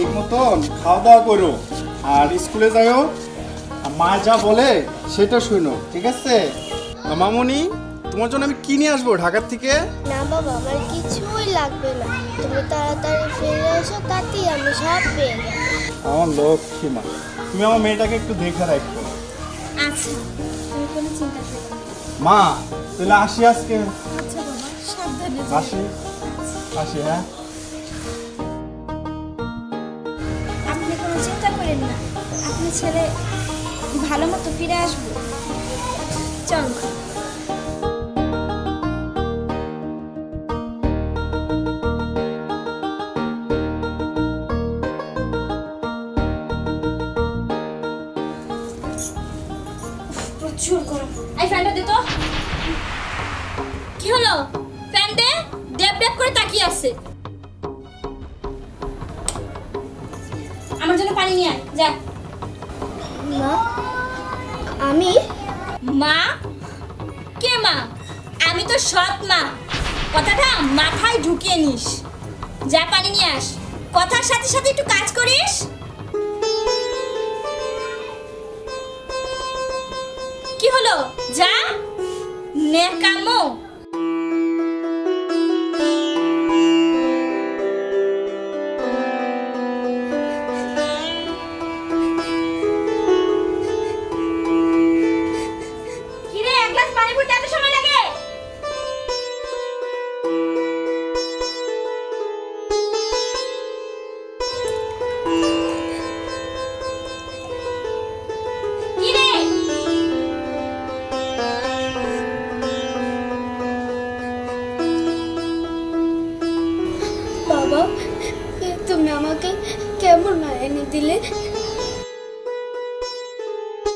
ঠিক মতন খাওয়া দাওয়া করো। আর স্কুলে আর মা যা বলে সেটা শুনো ঠিক আছে? মামুনি তোমার জন্য আমি কি নিয়ে আসব ঢাকার থেকে? না বাবা আমার কিছুই লাগবে না। তুমি তাড়াতাড়ি ফিরে এসো তাতেই আমি সব পেয়ে যাব। আমার লক্ষ্মী মা তুমি আমার মেয়েটাকে একটু দেখে রাখো। আচ্ছা তুমি কোনো চিন্তা করো মা তাহলে আসি আজকে। আচ্ছা বাবা সাবধানে আসি। আসি হ্যাঁ? না আপনি ছেলে, ভালো মতো ফিরে আসব চল। গরম। এই কি হলো? ডেপ করে তাকিয়ে আমার জন্য আয় মা, আমি মা? কে মা? আমি তো সৎ মা। কথাটা মাথায় ঢুকিয়ে নিস। যা পানি নিয়ে আস। কথার সাথে সাথে একটু কাজ করিস। কি হলো? যা? নেকামো সময় লাগে? বাবা তুমি আমাকে কেমন এনে দিলে?